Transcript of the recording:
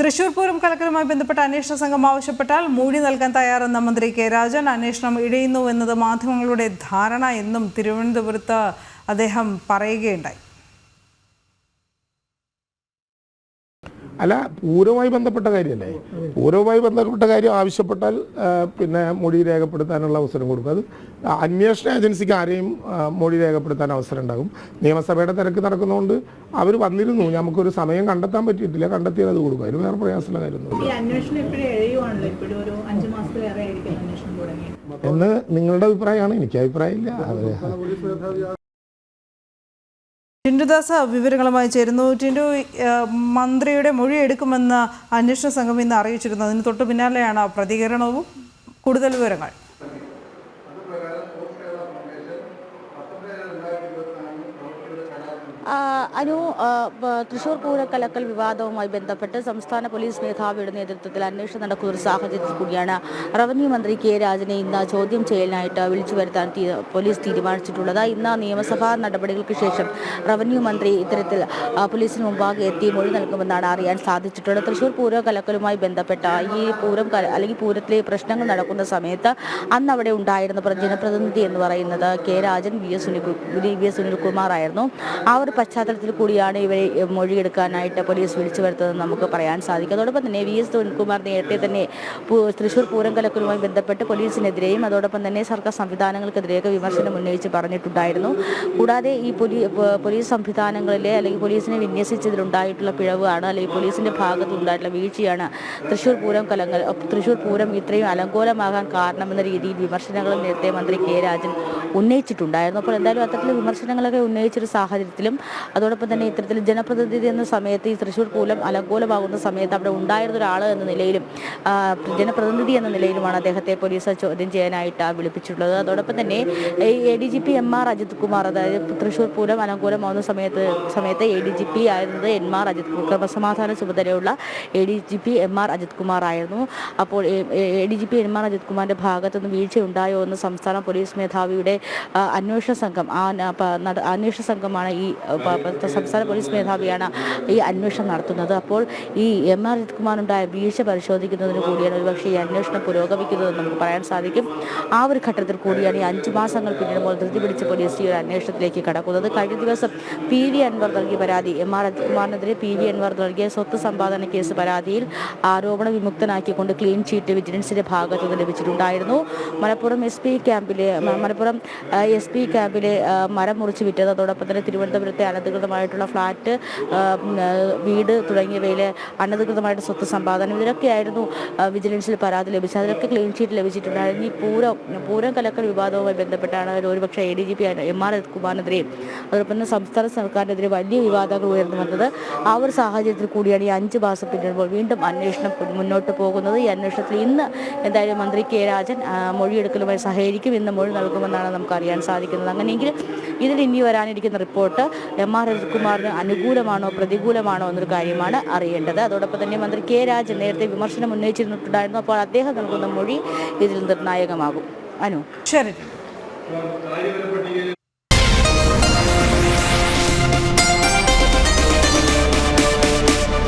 തൃശൂർ പൂരം കലക്കലുമായി ബന്ധപ്പെട്ട അന്വേഷണ സംഘം ആവശ്യപ്പെട്ടാൽ മൊഴി നൽകാൻ തയ്യാറെന്ന മന്ത്രി കെ രാജൻ അന്വേഷണം ഇഴയുന്നു എന്നത് മാധ്യമങ്ങളുടെ ധാരണ എന്നും തിരുവനന്തപുരത്ത് അദ്ദേഹം പറയുകയുണ്ടായി. അല്ല പൂരവുമായി ബന്ധപ്പെട്ട കാര്യമല്ലേ? പൂരവുമായി ബന്ധപ്പെട്ട കാര്യം ആവശ്യപ്പെട്ടാൽ പിന്നെ മൊഴി രേഖപ്പെടുത്താനുള്ള അവസരം കൊടുക്കും. അത് അന്വേഷണ ഏജൻസിക്ക് ആരെയും മൊഴി രേഖപ്പെടുത്താൻ അവസരം ഉണ്ടാകും നിയമസഭയുടെ തിരക്ക് നടക്കുന്നതുകൊണ്ട് അവർ വന്നിരുന്നു. നമുക്കൊരു സമയം കണ്ടെത്താൻ പറ്റിയിട്ടില്ല. കണ്ടെത്തിയാൽ അത് കൊടുക്കും. അതിന് വേറെ പ്രയാസമുള്ള കാര്യമൊന്നുമില്ല. തുടങ്ങി എന്ന് നിങ്ങളുടെ അഭിപ്രായമാണ്. എനിക്ക് അഭിപ്രായമില്ല. ടിൻഡുദാസ് വിവരങ്ങളുമായി ചേരുന്നു. ടിൻഡു മന്ത്രിയുടെ മൊഴി എടുക്കുമെന്ന് അന്വേഷണ സംഘം ഇന്ന് അറിയിച്ചിരുന്നു. അതിന് തൊട്ടു പിന്നാലെയാണ് പ്രതികരണവും. കൂടുതൽ വിവരങ്ങൾ. അനു തൃശൂർ പൂരക്കലക്കൽ വിവാദവുമായി ബന്ധപ്പെട്ട് സംസ്ഥാന പോലീസ് മേധാവിയുടെ നേതൃത്വത്തിൽ അന്വേഷണം നടക്കുന്ന ഒരു സാഹചര്യത്തിൽ കൂടിയാണ് റവന്യൂ മന്ത്രി കെ രാജനെ ഇന്ന് ചോദ്യം ചെയ്യലിനായിട്ട് വിളിച്ചു വരുത്താൻ പോലീസ് തീരുമാനിച്ചിട്ടുള്ളത്. ഇന്ന് നിയമസഭാ നടപടികൾക്ക് ശേഷം റവന്യൂ മന്ത്രി ഇത്തരത്തിൽ പോലീസിന് മുമ്പാകെ എത്തി മൊഴി നൽകുമെന്നാണ് അറിയാൻ സാധിച്ചിട്ടുള്ളത്. തൃശൂർ പൂര കലക്കലുമായി ബന്ധപ്പെട്ട ഈ പൂരം അല്ലെങ്കിൽ പൂരത്തിലെ പ്രശ്നങ്ങൾ നടക്കുന്ന സമയത്ത് അന്ന് അവിടെ ഉണ്ടായിരുന്ന പ്ര- ജനപ്രതിനിധി എന്ന് പറയുന്നത് K Rajan V S Sunil V S Sunilkumar ആയിരുന്നു. ആ പശ്ചാത്തലത്തിൽ കൂടിയാണ് ഇവരെ മൊഴിയെടുക്കാനായിട്ട് പോലീസ് വിളിച്ചു വരുത്തതെന്ന് നമുക്ക് പറയാൻ സാധിക്കും. അതോടൊപ്പം തന്നെ വി എസ് സുനിൽകുമാർ നേരത്തെ തന്നെ തൃശൂർ പൂരം കലക്കലുമായി ബന്ധപ്പെട്ട് പോലീസിനെതിരെയും അതോടൊപ്പം തന്നെ സർക്കാർ സംവിധാനങ്ങൾക്കെതിരെയൊക്കെ വിമർശനം ഉന്നയിച്ച് പറഞ്ഞിട്ടുണ്ടായിരുന്നു. കൂടാതെ ഈ പോലീ പോലീസ് സംവിധാനങ്ങളിലെ അല്ലെങ്കിൽ പോലീസിനെ വിന്യസിച്ചതിലുണ്ടായിട്ടുള്ള പിഴവാണ് അല്ലെങ്കിൽ പോലീസിന്റെ ഭാഗത്ത് ഉണ്ടായിട്ടുള്ള വീഴ്ചയാണ് തൃശൂർ പൂരം കലങ്ങൾ തൃശൂർ പൂരം ഇത്രയും അലങ്കോലമാകാൻ കാരണമെന്ന രീതിയിൽ വിമർശനങ്ങളും നേരത്തെ മന്ത്രി കെ രാജൻ ഉന്നയിച്ചിട്ടുണ്ടായിരുന്നു. അപ്പോൾ എന്തായാലും അത്തരത്തിൽ വിമർശനങ്ങളൊക്കെ ഉന്നയിച്ചൊരു സാഹചര്യത്തിലും അതോടൊപ്പം തന്നെ ഇത്തരത്തിൽ ജനപ്രതിനിധി എന്ന സമയത്ത് ഈ തൃശ്ശൂർ പൂലം അലങ്കോലമാകുന്ന സമയത്ത് അവിടെ ഉണ്ടായിരുന്ന ഒരാൾ എന്ന നിലയിലും ജനപ്രതിനിധി എന്ന നിലയിലുമാണ് അദ്ദേഹത്തെ പോലീസ് ചോദ്യം ചെയ്യാനായിട്ട് വിളിപ്പിച്ചിട്ടുള്ളത്. അതോടൊപ്പം തന്നെ A D G P M R Ajith Kumar അതായത് തൃശ്ശൂർ പൂരം അലങ്കോലമാകുന്ന സമയത്ത് സമയത്ത് എ ഡി ജി പി ആയിരുന്നത് എൻ ആർ അജിത് ക്രമസമാധാന ചുമതലയുള്ള A D G P M R Ajith Kumar ആയിരുന്നു. അപ്പോൾ A D G P N R Ajith കുമാറിന്റെ ഭാഗത്തുനിന്ന് വീഴ്ച ഉണ്ടായോ എന്ന് സംസ്ഥാന പോലീസ് മേധാവിയുടെ അന്വേഷണ സംഘം ആ അന്വേഷണ സംഘമാണ് ഈ സംസ്ഥാന പോലീസ് മേധാവിയാണ് ഈ അന്വേഷണം നടത്തുന്നത്. അപ്പോൾ ഈ എം ആർ ജിത്കുമാറിനുണ്ടായ വീഴ്ച പരിശോധിക്കുന്നതിന് കൂടിയാണ് ഒരുപക്ഷെ ഈ അന്വേഷണം പുരോഗമിക്കുന്നതെന്ന് നമുക്ക് പറയാൻ സാധിക്കും. ആ ഒരു ഘട്ടത്തിൽ കൂടിയാണ് ഈ അഞ്ചു മാസങ്ങൾ പിന്നിടുമ്പോൾ ധൃതി പിടിച്ച പോലീസ് ഈ ഒരു അന്വേഷണത്തിലേക്ക് കടക്കുന്നത്. കഴിഞ്ഞ ദിവസം പി വി അൻവർ നൽകിയ പരാതി എം ആർ രജിത്കുമാറിനെതിരെ പി വി അൻവർ നൽകിയ സ്വത്ത് സമ്പാദന കേസ് പരാതിയിൽ ആരോപണ വിമുക്തനാക്കിക്കൊണ്ട് ക്ലീൻ ചീറ്റ് വിജിലൻസിന്റെ ഭാഗത്തു നിന്ന് ലഭിച്ചിട്ടുണ്ടായിരുന്നു. മലപ്പുറം എസ് പി ക്യാമ്പിലെ മലപ്പുറം എസ് പി ക്യാമ്പിലെ മരം മുറിച്ച് വിറ്റത്. അതോടൊപ്പം തന്നെ തിരുവനന്തപുരത്തെ അനധികൃതമായിട്ടുള്ള ഫ്ലാറ്റ് വീട് തുടങ്ങിയവയിലെ അനധികൃതമായിട്ട് സ്വത്ത് സമ്പാദനം. ഇതിലൊക്കെയായിരുന്നു ആ, വിജിലൻസിൽ പരാതി ലഭിച്ചത്. അതിലൊക്കെ ക്ലീൻ ചീറ്റ് ലഭിച്ചിട്ടുണ്ടായിരുന്നു. ഈ പൂരം പൂരം കലക്കൽ വിവാദവുമായി ബന്ധപ്പെട്ടാണ് ഒരു- ഒരുപക്ഷെ A D G P M R കുമാറിനെതിരെയും അതോടൊപ്പം തന്നെ സംസ്ഥാന സർക്കാരിനെതിരെ വലിയ വിവാദങ്ങൾ ഉയർന്നു വന്നത് ആ ഒരു സാഹചര്യത്തിൽ കൂടിയാണ് ഈ അഞ്ച് മാസം പിന്നിടുമ്പോൾ വീണ്ടും അന്വേഷണം മുന്നോട്ട് പോകുന്നത്. ഈ അന്വേഷണത്തിൽ ഇന്ന് എന്തായാലും മന്ത്രി കെ രാജൻ മൊഴിയെടുക്കലുമായി സഹകരിക്കും. ഇന്ന് മൊഴി നൽകുമെന്നാണ് നമുക്ക് അറിയാൻ സാധിക്കുന്നത്. അങ്ങനെയെങ്കിൽ ഇതിൽ ഇനി വരാനിരിക്കുന്ന റിപ്പോർട്ട് എം ആർ അജിത്കുമാറിന് അനുകൂലമാണോ പ്രതികൂലമാണോ എന്നൊരു കാര്യമാണ് അറിയേണ്ടത്. അതോടൊപ്പം തന്നെ മന്ത്രി കെ രാജൻ നേരത്തെ വിമർശനം ഉന്നയിച്ചിരുന്നിട്ടുണ്ടായിരുന്നു. അപ്പോൾ അദ്ദേഹം നൽകുന്ന മൊഴി ഇതിൽ നിർണായകമാകും. അനു. ശരി.